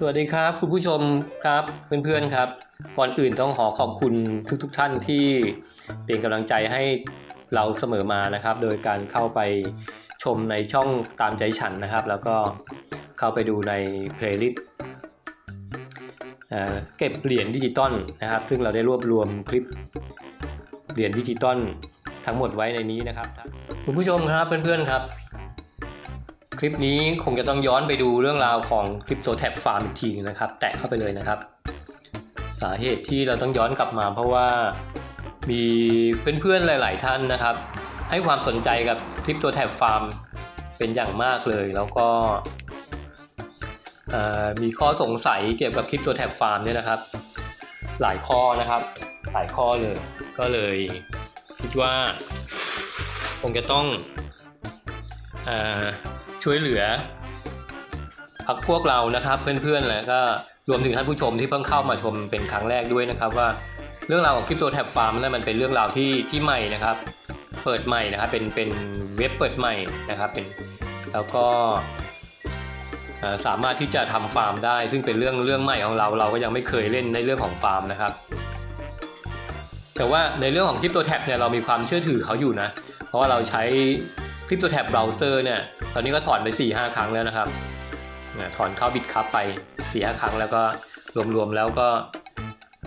สวัสดีครับ คุณผู้ชมครับเพื่อนๆครับ ก่อนอื่นต้องขอขอบคุณทุกๆทท่านที่เป็นกำลังใจให้เราเสมอมานะครับ โดยการเข้าไปชมในช่องตามใจฉันนะครับ แล้วก็เข้าไปดูในเพลย์ลิสต์เอ่อเก็บเหรียญดิจิตอลนะครับ ซึ่งเราได้รวบรวมคลิปเหรียญดิจิตอลทั้งหมดไว้ในนี้นะครับ คุณผู้ชมครับเพื่อนๆครับ คลิปนี้คงจะต้องย้อนไปดูเรื่องราวของคริปโตแท็บฟาร์มอีกทีนึงนะครับ แตะเข้าไปเลยนะครับ สาเหตุที่เราต้องย้อนกลับมาเพราะว่ามีเพื่อนๆหลาย ๆ ท่านนะครับ ให้ความสนใจกับคริปโตแท็บฟาร์มเป็นอย่างมากเลยแล้วก็มีข้อสงสัยเกี่ยวกับคริปโตแท็บฟาร์มเนี่ยนะครับ หลายข้อนะครับ หลายข้อเลย ก็เลยคิดว่าคงจะต้องอ ช่วยเหลือพักพวกเรานะครับเพื่อนๆแล้วก็รวมถึงท่านผู้ชมที่เพิ่งเข้ามาชมเป็นครั้งแรกด้วยนะครับว่าเรื่องราวของคริปโตแท็บฟาร์มนั้นมันเป็นเรื่องราวที่ที่ใหม่นะครับ เปิดใหม่นะครับเป็นเป็นเว็บเปิดใหม่นะครับเป็นแล้วก็สามารถที่จะทำฟาร์มได้ ซึ่งเป็นเรื่องเรื่องใหม่ของเราเราก็ยังไม่เคยเล่นในเรื่องของฟาร์มนะครับ แต่ว่าในเรื่องของคริปโตแท็บเนี่ยเรามีความเชื่อถือเขาอยู่นะ เพราะว่าเราใช้ คริปโตแท็บเบราว์เซอร์เนี่ยตอนนี้ก็ถอนไป4ี่ห้าครั้งแล้วนะครับถอนเข้าบิตคัพไป4ี่ห้าครั้งแล้วก็รวมๆแล้วก็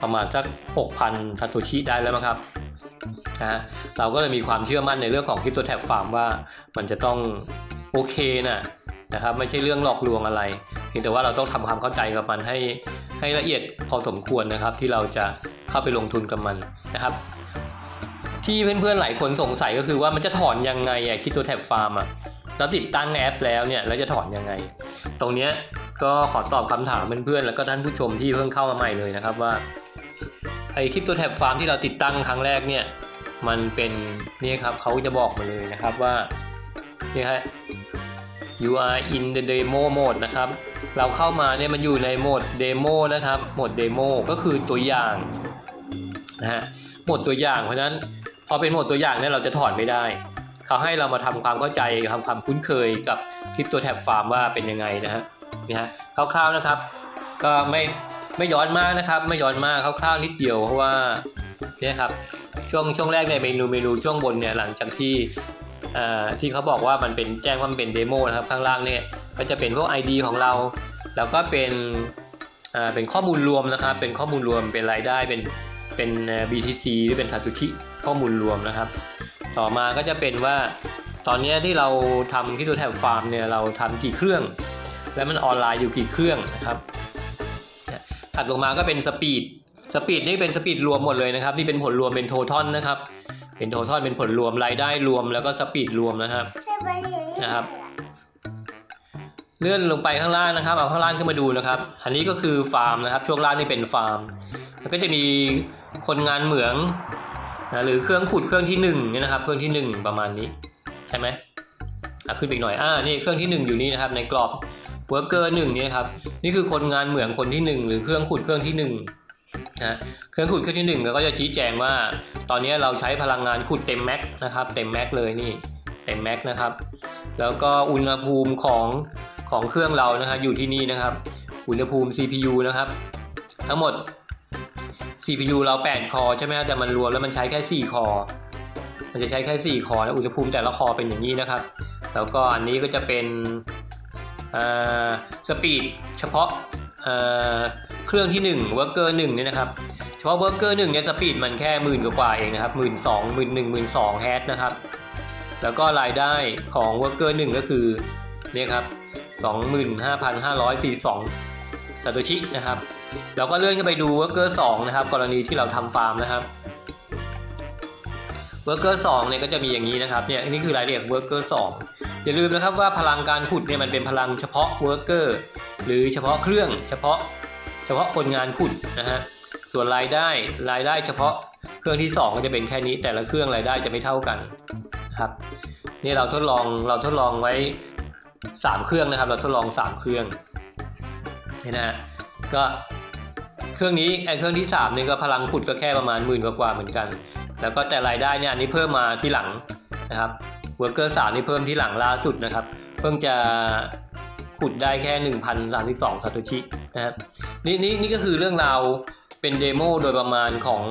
ประมาณสัก 6,000ซาโตชิได้แล้วมั้งครับนะเราก็เลยมีความเชื่อมั่นในเรื่องของคริปโตแท็บฟาร์มว่ามันจะต้องโอเคนะนะครับไม่ใช่เรื่องหลอกลวงอะไรเพียงแต่ว่าเราต้องทำความเข้าใจกับมันให้ให้ละเอียดพอสมควรนะครับ ที่เราจะเข้าไปลงทุนกับมันนะครับ ที่เพื่อนๆหลายคนสงสัยก็คือว่ามันจะถอนยังไงอะคิดตัวแท็บฟาร์มอะเราติดตั้งแอปแล้วเนี่ยแล้วจะถอนยังไง ตรงเนี้ยก็ขอตอบคำถามเพื่อนๆแล้วก็ท่านผู้ชมที่เพิ่งเข้ามาใหม่เลยนะครับว่าไอคลิปตัวแท็บฟาร์มที่เราติดตั้งครั้งแรกเนี่ยมันเป็นนี่ครับเขาจะบอกมาเลยนะครับว่านี่ฮะ you are in the demo mode นะครับ เราเข้ามาเนี่ยมันอยู่ในโหมดเดโมนะครับโหมดเดโมก็คือตัวอย่างนะฮะโหมดตัวอย่างเพราะฉะนั้น พอเป็นโหมดตัวอย่างเนี่ยเราจะถอนไม่ได้ เขาให้เรามาทำความเข้าใจทำความคุ้นเคยกับคลิปตัวแท็บฟาร์มว่าเป็นยังไงนะฮะนี่ฮะคร่าวๆนะครับ ก็ไม่ไม่ย้อนมากนะครับ ไม่ย้อนมากคร่าวๆนิดเดียวเพราะว่าเนี่ยครับช่วงช่วงแรกในเมนูเมนูช่วงบนเนี่ยหลังจากที่อ่อที่เขาบอกว่ามันเป็นแจ้งว่ามันเป็นเดโมนะครับข้างล่างเนี่ยก็จะเป็นพวก ID ของเรา แล้วก็เป็นอ่าเป็นข้อมูลรวมนะครับ เป็นข้อมูลรวมเป็นรายได้เป็นเป็น BTC หรือเป็น Satoshi ข้อมูลรวมนะครับ ต่อมาก็จะเป็นว่า ตอนนี้ที่เราทำที่ตัวแทบฟาร์มเนี่ยเราทำกี่เครื่อง และมันออนไลน์อยู่กี่เครื่องนะครับถัดลงมาก็เป็นสปีดสปีดนี่เป็นสปีดรวมหมดเลยนะครับนี่เป็นผลรวมเป็นโททอนนะครับ เป็นโททอนเป็นผลรวมรายได้รวมแล้วก็สปีดรวมนะครับนะครับ เลื่อนลงไปข้างล่างนะครับเอาข้างล่างขึ้นมาดูนะครับ อันนี้ก็คือฟาร์มนะครับ ช่วงล่างนี่เป็นฟาร์มแล้วก็จะมีคนงานเหมือง นะหรือเครื่องขุดเครื่องที่หนึ่งเนี่ยนะครับ เครื่องที่หนึ่งประมาณนี้ใช่ไหมอะขึ้นไปอีกหน่อยอ่านี่เครื่องที่หนึ่งอยู่นี่นะครับ ในกรอบเวิร์กเกอร์หนึ่งนี่นะครับนี่คือคนงานเหมืองคนที่หนึ่งหรือเครื่องขุดเครื่องที่หนึ่งนะเครื่องขุดเครื่องที่หนึ่งเราก็จะชี้แจงว่า ตอนนี้เราใช้พลังงานขุดเต็มแม็กนะครับเต็มแม็กเลยนี่เต็มแม็กนะครับแล้วก็อุณหภูมิของของเครื่องเรานะครับอยู่ที่นี่นะครับ อุณหภูมิ CPU นะครับ ทั้งหมด CPU เรา 8 คอใช่ไหมแต่มันรวมแล้วมันใช้แค่ 4 คอ มันจะใช้แค่ 4 คอนะอุณหภูมิแต่ละคอเป็นอย่างนี้นะครับ แล้วก็อันนี้ก็จะเป็นสปีดเฉพาะเอ่อเครื่องที่1 Worker 1เนี่ยนะครับ เฉพาะ Worker 1เนี่ยสปีดมันแค่หมื่นกว่าเองนะครับหมื่นสองหมื่นหนึ่งหมื่นสองแฮชนะครับ แล้วก็รายได้ของ Worker 1 ก็คือเนี่ยครับ 25,542ซาโตชินะครับ เราก็เลื่อนขึ้นไปดู Worker 2 นะครับ กรณีที่เราทำฟาร์มนะครับ Worker 2 เนี่ยก็จะมีอย่างนี้นะครับ เนี่ยนี่คือรายละเอียด Worker 2 อย่าลืมนะครับว่าพลังการขุดเนี่ยมันเป็นพลังเฉพาะ Worker หรือเฉพาะเครื่อง เฉพาะเฉพาะคนงานขุดนะฮะ ส่วนรายได้รายได้เฉพาะเครื่องที่ 2 ก็จะเป็นแค่นี้ แต่ละเครื่องรายได้จะไม่เท่ากันครับนี่เราทดลองเราทดลองไว้ 3 เครื่องนะครับ เราทดลอง 3 เครื่องนี่นะฮะก็ เครื่องนี้ไอ้เครื่องที่3นี่ก็พลังขุดก็แค่ประมาณหมื่นกว่าๆเหมือนกัน แล้วก็แต่รายได้เนี่ยอันนี้เพิ่มมาที่หลังนะครับเวอร์เกอร์สามนี่เพิ่มที่หลังล่าสุดนะครับ เพิ่งจะขุดได้แค่ 1,032ซาโตชินะครับนี่นี่นี่ก็คือเรื่องราวเป็นเดโมโดยประมาณของ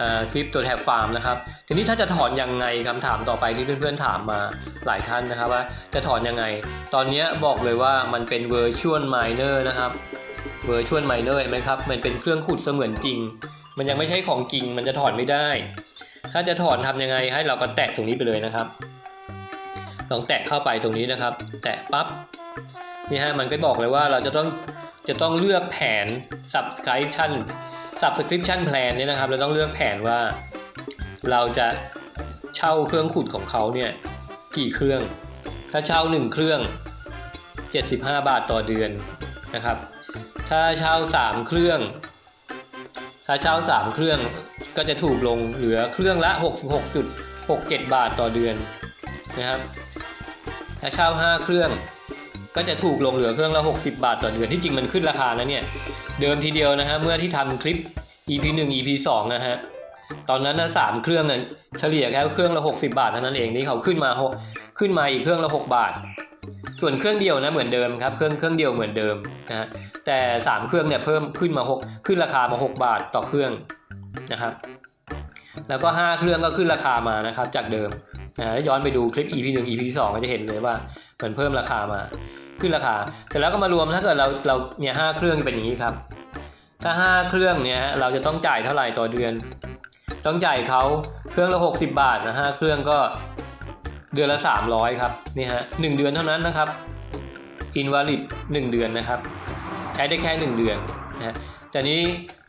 อคลิปตัวแทบฟาร์มนะครับ ทีนี้ถ้าจะถอนยังไงคำถามต่อไปที่เพื่อนๆถามมาหลายท่านนะครับว่าจะถอนยังไง ตอนนี้บอกเลยว่ามันเป็น Virtual Miner นะครับ Virtual Miner เห็นไหมครับ มันเป็นเครื่องขุดเสมือนจริง มันยังไม่ใช่ของจริง มันจะถอนไม่ได้ ถ้าจะถอนทำยังไงให้เราก็แตะตรงนี้ไปเลยนะครับ ลองแตะเข้าไปตรงนี้นะครับ แตะปั๊บ นี่ฮะ มันก็บอกเลยว่าเราจะต้อง จะต้องเลือกแผน subscription subscription plan เนี่ยนะครับ เราต้องเลือกแผนว่า เราจะเช่าเครื่องขุดของเขาเนี่ยกี่เครื่อง ถ้าเช่า 1 เครื่อง 75 บาทต่อเดือนนะครับ ถ้าเช่า3เครื่อง ถ้าเช่า3เครื่องก็จะถูกลงเหลือเครื่องละ 66.67 บาทต่อเดือนนะครับ ถ้าเช่า 5 เครื่องก็จะถูกลงเหลือเครื่องละ 60 บาทต่อเดือนที่จริงมันขึ้นราคาแล้วเนี่ย เดิมทีเดียวนะฮะเมื่อที่ทำคลิป EP 1 EP 2นะฮะตอนนั้นนะสามเครื่องเน่ะเฉลี่ยแค่เครื่องละ 60 บาทเท่านั้นเองนี่เขาขึ้นมาขึ้นมาอีกเครื่องละ 6 บาท ส่วนเครื่องเดียวนะเหมือนเดิมครับเครื่องเครื่องเดียวเหมือนเดิมนะฮะแต่ 3 เครื่องเนี่ยเพิ่มขึ้นมา 6 ขึ้นราคามา 6 บาทต่อเครื่องนะครับแล้วก็ 5 เครื่องก็ขึ้นราคามานะครับจากเดิมนะถ้าย้อนไปดูคลิป EP 1 EP 2ก็จะเห็นเลยว่ามันเพิ่มราคามาขึ้นราคาเสร็จแล้วก็มารวมถ้าเกิดเราเราเนี่ยห้าเครื่องเป็นอย่างนี้ครับ ถ้า 5 เครื่องเนี่ยเราจะต้องจ่ายเท่าไหร่ต่อเดือน ต้องจ่ายเขาเครื่องละ60 บาทนะฮะเครื่องก็ เดือนละ 300 ครับนี่ฮะหเดือนเท่านั้นนะครับ invalid 1 เดือนนะครับ ใช้ได้แค่ 1 เดือนนะฮะแต่นี้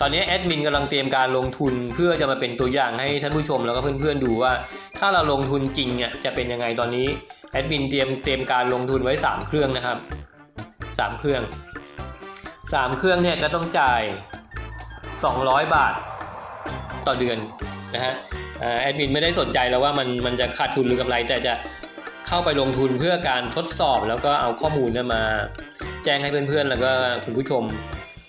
ตอนนี้แอดมินกำลังเตรียมการลงทุนเพื่อจะมาเป็นตัวอย่างให้ท่านผู้ชมแล้วก็เพื่อนๆดูว่า ถ้าเราลงทุนจริงเนี่ยจะเป็นยังไงตอนนี้แอดมินเตรียมเตรียมการลงทุนไว้ 3 เครื่องนะครับ 3 เครื่อง 3 เครื่องเนี่ยก็ต้องจ่าย 200 บาทต่อเดือนนะฮะ แอดมินไม่ได้สนใจแล้วว่ามันมันจะขาดทุนหรือกำไร แต่จะเข้าไปลงทุนเพื่อการทดสอบแล้วก็เอาข้อมูลนี่มา แจ้งให้เพื่อนๆ แล้วก็คุณผู้ชม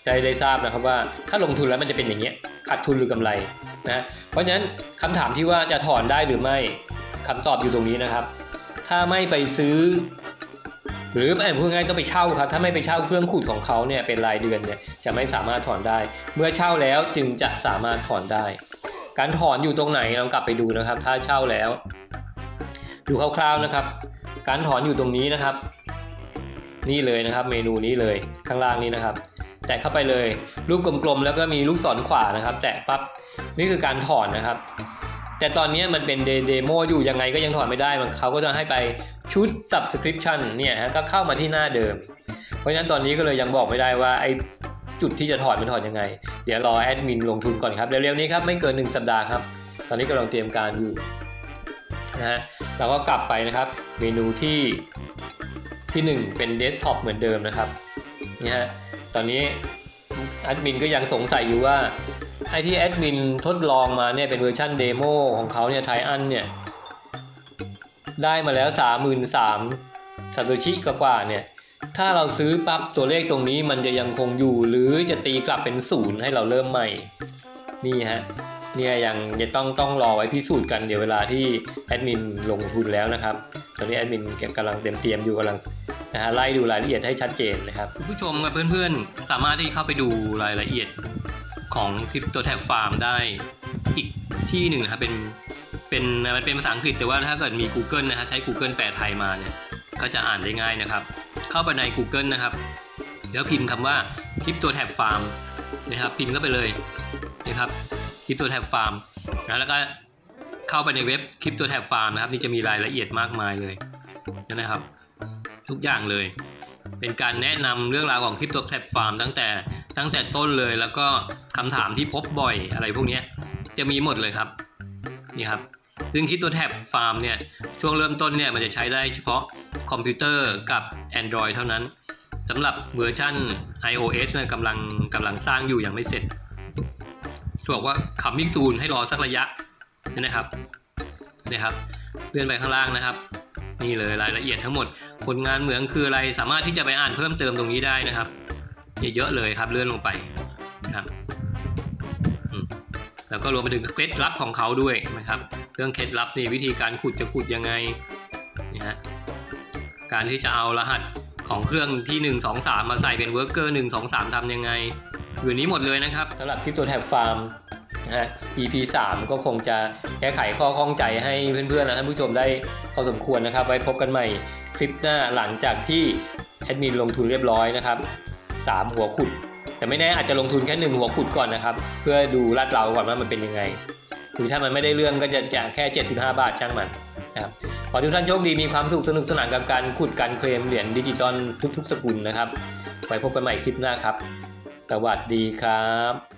ได้ได้ทราบนะครับว่าถ้าลงทุนแล้วมันจะเป็นอย่างเงี้ยขาดทุนหรือกำไรนะเพราะฉะนั้นคำถามที่ว่าจะถอนได้หรือไม่คำตอบอยู่ตรงนี้นะครับ ถ้าไม่ไปซื้อ หรือพูดง่ายต้องไปเช่าครับ ถ้าไม่ไปเช่าเครื่องขุดของเขาเนี่ยเป็นรายเดือนเนี่ยจะไม่สามารถถอนได้ เมื่อเช่าแล้วจึงจะสามารถถอนได้ การถอนอยู่ตรงไหนลองกลับไปดูนะครับ ถ้าเช่าแล้ว ดูคร่าวๆนะครับ การถอนอยู่ตรงนี้นะครับ นี่เลยนะครับ เมนูนี้เลยข้างล่างนี้นะครับ แตะเข้าไปเลยรูปกลมๆ แล้วก็มีลูกศรขวานะครับ แตะปั๊บนี่คือการถอนนะครับ แต่ตอนนี้มันเป็นเดโมอยู่ยังไงก็ยังถอนไม่ได้มันเขาก็จะให้ไปชุด subscription เนี่ยฮะก็เข้ามาที่หน้าเดิม เพราะฉะนั้นตอนนี้ก็เลยยังบอกไม่ได้ว่าไอ้ จุดที่จะถอนมันถอนยังไง เดี๋ยวรอแอดมินลงทุนก่อนครับ เร็วๆนี้ครับไม่เกิน 1 สัปดาห์ครับ ตอนนี้กำลังเตรียมการอยู่นะฮะเราก็กลับไปนะครับเมนูที่ที่ 1 เป็นเดสก์ท็อปเหมือนเดิมนะครับนี่ฮะตอนนี้แอดมินก็ยังสงสัยอยู่ว่าไอที่แอดมินทดลองมาเนี่ยเป็นเวอร์ชันเดโมของเขาเนี่ยไทอันเนี่ยได้มาแล้ว 33,000ซาโตชิกว่าเนี่ย ถ้าเราซื้อปั๊บตัวเลขตรงนี้มันจะยังคงอยู่ หรือจะตีกลับเป็นศูนย์ให้เราเริ่มใหม่ นี่ฮะเนี่ยยังจะต้องต้องรอไว้พิสูจน์กันเดี๋ยวเวลาที่แอดมินลงทุนแล้วนะครับตอนนี้แอดมินกำลังเตรียมเตรียมอยู่กำลังนะฮะไล่ดูรายละเอียดให้ชัดเจนนะครับผู้ชมกับเพื่อนๆ สามารถที่เข้าไปดูรายละเอียดของคลิปตัวแท็บฟาร์มได้อีกที่หนึ่งนะครับเป็นเป็นมันเป็นภาษาอังกฤษแต่ว่าถ้าเกิดมี Google นะฮะใช้ Google แปลไทยมาเนี่ยก็จะอ่านได้ง่ายนะครับ เข้าไปใน Google นะครับเดี๋ยวพิมพ์คำว่าคลิปตัวแท็บฟาร์มนะครับ พิมพ์เข้าไปเลยนะครับคลิปตัวแท็บฟาร์มนะแล้วก็เข้าไปในเว็บคลิปตัวแท็บฟาร์มนะครับ นี่จะมีรายละเอียดมากมายเลยนะครับ ทุกอย่างเลย เป็นการแนะนำเรื่องราวของคลิปตัวแท็บฟาร์มตั้งแต่ตั้งแต่ต้นเลยแล้วก็คำถามที่พบบ่อยอะไรพวกนี้จะมีหมดเลยครับนี่ครับ ซึ่งคลิปตัวแท็บฟาร์มเนี่ยช่วงเริ่มต้นเนี่ยมันจะใช้ได้เฉพาะคอมพิวเตอร์กับ Android เท่านั้นสำหรับเวอร์ชัน iOS เนี่ยกำลังกำลังสร้างอยู่ยังไม่เสร็จบอกว่าขับมิกซูนให้รอสักระยะนี่นะครับนี่ครับ เลื่อนไปข้างล่างนะครับ นี่เลยรายละเอียดทั้งหมด ผลงานเหมืองคืออะไรสามารถที่จะไปอ่านเพิ่มเติมตรงนี้ได้นะครับเยอะเลยครับเลื่อนลงไปนะครับแล้วก็รวมไปถึงเคล็ดลับของเขาด้วยนะครับ เรื่องเคล็ดลับนี่วิธีการขุดจะขุดยังไงนี่ฮะการที่จะเอารหัสของเครื่องที่ 1 2 3 มาใส่เป็นเวิร์กเกอร์1 2 3ทำยังไง อยู่นี้หมดเลยนะครับสำหรับคลิปตัวแท็บฟาร์มนะฮะ EP 3 ก็คงจะแก้ไขข้อข้องใจให้เพื่อนๆและท่านผู้ชมได้พอสมควรนะครับ ไว้พบกันใหม่คลิปหน้าหลังจากที่แอดมินลงทุนเรียบร้อยนะครับ 3 หัวขุด แต่ไม่แน่อาจจะลงทุนแค่ 1 หัวขุดก่อนนะครับ เพื่อดูลาดเราก่อนว่ามันเป็นยังไง หรือถ้ามันไม่ได้เรื่องก็จะจะแค่ 75 บาทช่างมันนะครับขอทุกท่านโชคดีมีความสุขสนุกสนานกับการขุดการเคลมเหรียญดิจิตอลทุก ๆ สกุลนะครับไว้พบกันใหม่คลิปหน้าครับ สวัสดีครับ